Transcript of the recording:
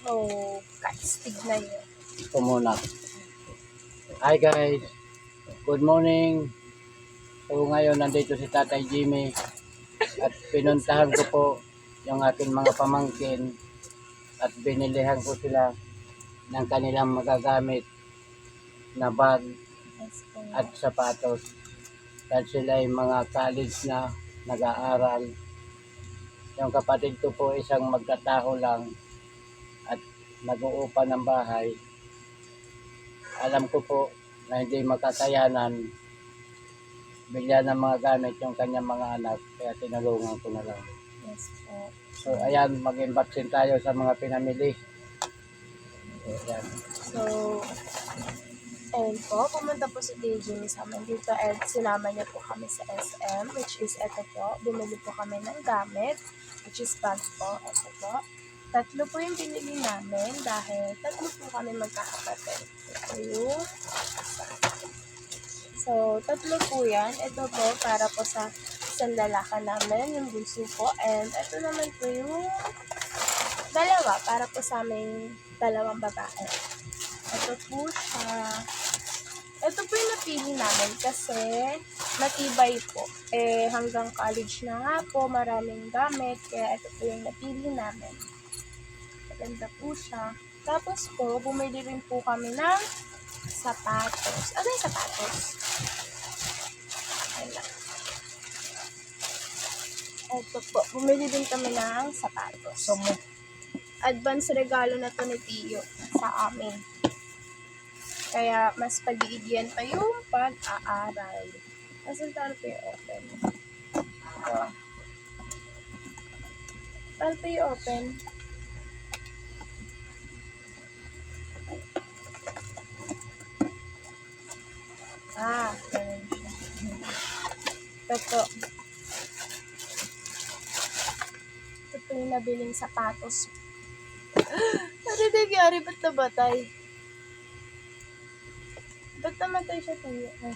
So, guys, tignan nyo. Ito muna. Hi guys. Good morning. So ngayon nandito si Tatay Jimmy at pinuntahan ko po yung aking mga pamangkin at binilihan ko sila ng kanilang magagamit na bag at sapatos. Dahil sila ay mga college na nag-aaral. Yung kapatid ko po isang magkataho lang at nag-uupa ng bahay. Alam ko po na hindi makakayanan bigyan ng mga gamit yung kanyang mga anak kaya tinulungan ko na lang. Yes po. So ayan, mag-unboxing tayo sa mga pinamili. Ayan. So, ayun po, pumunta po si DJ sa amin dito and sinama niya po kami sa SM, which is ito po, bumili po kami ng gamit, which is bag po, ito po. Tatlo po yung binili namin dahil tatlo po kami magkakapatid. Ito yung So, tatlo po yan. Ito po para po sa isang lalaka namin, yung bunso po. And ito naman po yung dalawa para po sa aming dalawang babae. Ito po siya. Ito po yung napili namin kasi matibay po. Eh, hanggang college na nga po, maraming gamit. Kaya ito po yung napili namin. Maganda po siya. Tapos po, bumili rin po kami ng sapatos. Ano yung sapatos? Ayan. Ito po, bumili din kami ng sapatos. So, advance regalo na to ni Tio sa amin. Kaya mas pag-iigihan pa yung pag-aaral. Asan tayo pa yung open? Ito. Tayo pa yung open? Ah, ganun siya. Ito po. Ito yung nabiling sapatos ano nangyari? Ba't namatay? Ba't namatay siya tayo? Ay.